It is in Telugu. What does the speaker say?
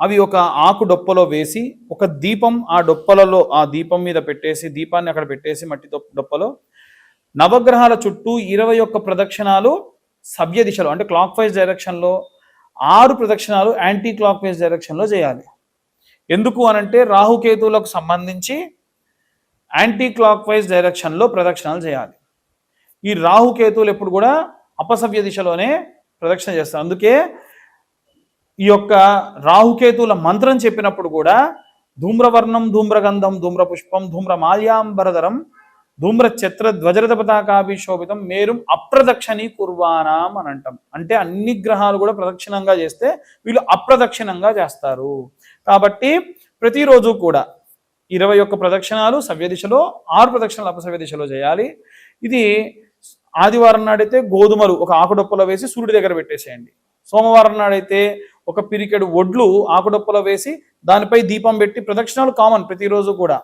అవి ఒక ఆకు డొప్పలో వేసి ఒక దీపం ఆ డొప్పలలో ఆ దీపం మీద పెట్టేసి దీపాన్ని అక్కడ పెట్టేసి మట్టి డొప్పలో నవగ్రహాల చుట్టూ ఇరవై ఒక్క ప్రదక్షిణాలు సవ్య దిశలో అంటే క్లాక్ వైజ్ డైరెక్షన్లో ఆరు ప్రదక్షిణాలు యాంటీ క్లాక్ వైజ్ డైరెక్షన్లో చేయాలి. ఎందుకు అనంటే రాహుకేతువులకు సంబంధించి యాంటీ క్లాక్ వైజ్ డైరెక్షన్లో ప్రదక్షిణాలు చేయాలి. ఈ రాహుకేతువులు ఎప్పుడు కూడా అపసవ్య దిశలోనే ప్రదక్షిణ చేస్తారు. అందుకే ఈ యొక్క రాహుకేతుల మంత్రం చెప్పినప్పుడు కూడా ధూమ్రవర్ణం ధూమ్రగంధం ధూమ్రపుష్పం ధూమ్రమాల్యాంబరధరం ధూమ్ర ఛత్ర ధ్వజరథ పతాకాభి శోభితం మేరుం అప్రదక్షిణి కుర్వానాం అని అంటాం. అంటే అన్ని గ్రహాలు కూడా ప్రదక్షిణంగా చేస్తే వీళ్ళు అప్రదక్షిణంగా చేస్తారు. కాబట్టి ప్రతిరోజు కూడా ఇరవై ఒక్క ప్రదక్షిణాలు సవ్య దిశలో ఆరు ప్రదక్షిణలు అపసవ్య దిశలో చేయాలి. ఇది ఆదివారం నాడైతే గోధుమలు ఒక ఆకుడొప్పలో వేసి సూర్యుడి దగ్గర పెట్టేసేయండి. సోమవారం నాడైతే ఒక పిరికెడు ఒడ్లు ఆకుడొప్పలో వేసి దానిపై దీపం పెట్టి ప్రదక్షిణాలు కామన్ ప్రతిరోజు కూడా.